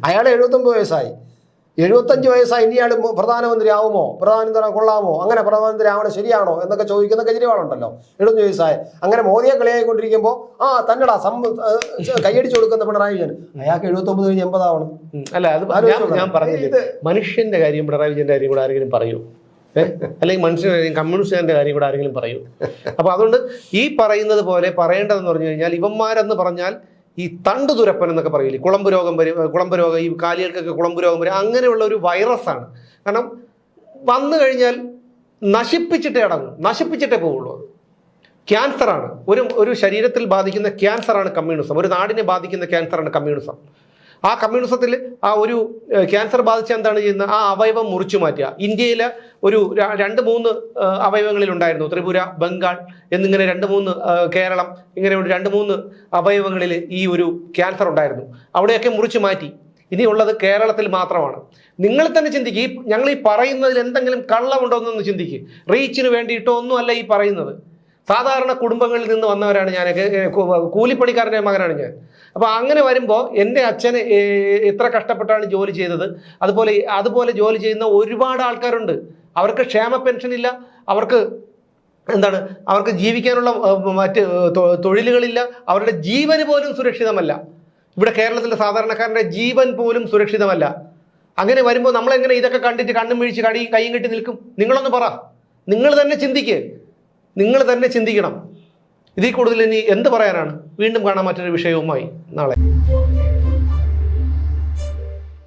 അയാൾ എഴുപത്തൊമ്പത് വയസ്സായി. എഴുപത്തഞ്ച് വയസ്സായി. ഇനി അയാൾ പ്രധാനമന്ത്രി ആവുമോ പ്രധാനമന്ത്രി കൊള്ളാമോ? അങ്ങനെ പ്രധാനമന്ത്രി ആവണം ശരിയാണോ? എന്നൊക്കെ ചോദിക്കുന്ന കെജ്രിവാളുണ്ടല്ലോ. എഴുപത്തഞ്ച് വയസ്സായി. അങ്ങനെ മോദിയെ കളിയായിക്കൊണ്ടിരിക്കുമ്പോൾ ആ തന്നെടാ സം കൈയടിച്ചു കൊടുക്കുന്ന പിണറായി വിജയൻ. അയാൾക്ക് എഴുപത്തൊമ്പത് കഴിഞ്ഞ് എൺപതാവണം. അല്ല അത് ഞാൻ. പറഞ്ഞില്ലേ മനുഷ്യന്റെ കാര്യം പിണറായി വിജയന്റെ കാര്യം കൂടെ ആരെങ്കിലും പറയൂ? അല്ലെങ്കിൽ മനുഷ്യന്റെ കാര്യം കമ്മ്യൂണിസ്റ്റുകാരുടെ കാര്യം കൂടെ ആരെങ്കിലും പറയൂ. അപ്പൊ അതുകൊണ്ട് ഈ പറയുന്നത് പോലെ പറയേണ്ടതെന്ന് പറഞ്ഞു കഴിഞ്ഞാൽ ഇവന്മാരെന്ന് പറഞ്ഞാൽ ഈ തണ്ട് തുരപ്പൻ എന്നൊക്കെ പറയില്ലേ? കുളമ്പ് രോഗം വരും കുളമ്പ് രോഗം ഈ കാലികൾക്കൊക്കെ കുളമ്പ് രോഗം വരും അങ്ങനെയുള്ള ഒരു വൈറസാണ് കാരണം വന്നു കഴിഞ്ഞാൽ നശിപ്പിച്ചിട്ടേ അടങ്ങും. നശിപ്പിച്ചിട്ടേ പോവുള്ളൂ അത്. ക്യാൻസറാണ് ഒരു ഒരു ശരീരത്തിൽ ബാധിക്കുന്ന ക്യാൻസറാണ് കമ്മ്യൂണിസം ഒരു നാടിനെ ബാധിക്കുന്ന ക്യാൻസറാണ് കമ്മ്യൂണിസം ആ കമ്മ്യൂണിസത്തിൽ ആ ഒരു ക്യാൻസർ ബാധിച്ച എന്താണ് ചെയ്യുന്നത്? ആ അവയവം മുറിച്ചു മാറ്റുക. ഇന്ത്യയിലെ ഒരു രണ്ട് മൂന്ന് അവയവങ്ങളിൽ ഉണ്ടായിരുന്നു. ത്രിപുര ബംഗാൾ എന്നിങ്ങനെ രണ്ട് മൂന്ന് കേരളം ഇങ്ങനെ ഒരു രണ്ട് മൂന്ന് അവയവങ്ങളിൽ ഈ ഒരു ക്യാൻസർ ഉണ്ടായിരുന്നു. അവിടെയൊക്കെ മുറിച്ചു മാറ്റി. ഇനിയുള്ളത് കേരളത്തിൽ മാത്രമാണ്. നിങ്ങൾ തന്നെ ചിന്തിക്കുക ഞങ്ങൾ ഈ പറയുന്നതിൽ എന്തെങ്കിലും കള്ളമുണ്ടോ എന്നൊന്ന് ചിന്തിക്കുക റീച്ചിന് വേണ്ടിയിട്ടോ ഒന്നുമല്ല ഈ പറയുന്നത്. സാധാരണ കുടുംബങ്ങളിൽ നിന്ന് വന്നവരാണ് ഞാൻ. കൂലിപ്പണിക്കാരന്റെ മകനാണ് ഞാൻ. അപ്പോൾ അങ്ങനെ വരുമ്പോൾ എന്റെ അച്ഛൻ എത്ര കഷ്ടപ്പെട്ടാണ് ജോലി ചെയ്തത്. അതുപോലെ അതുപോലെ ജോലി ചെയ്യുന്ന ഒരുപാട് ആൾക്കാരുണ്ട്. അവർക്ക് ക്ഷേമ പെൻഷൻ ഇല്ല. അവർക്ക് എന്താണ്? അവർക്ക് ജീവിക്കാനുള്ള മറ്റ് തൊഴിലുകളില്ല. അവരുടെ ജീവൻ പോലും സുരക്ഷിതമല്ല. ഇവിടെ കേരളത്തിലെ സാധാരണക്കാരന്റെ ജീവൻ പോലും സുരക്ഷിതമല്ല. അങ്ങനെ വരുമ്പോൾ നമ്മളെങ്ങനെ ഇതൊക്കെ കണ്ടിട്ട് കണ്ണും വീഴ്ച കടി കൈയും കെട്ടി നിൽക്കും? നിങ്ങളൊന്ന് പറ. നിങ്ങൾ തന്നെ ചിന്തിക്ക്. നിങ്ങൾ തന്നെ ചിന്തിക്കണം. ഇതിൽ കൂടുതൽ ഇനി എന്ത് പറയാനാണ്? വീണ്ടും കാണാൻ മറ്റൊരു വിഷയവുമായി നാളെ.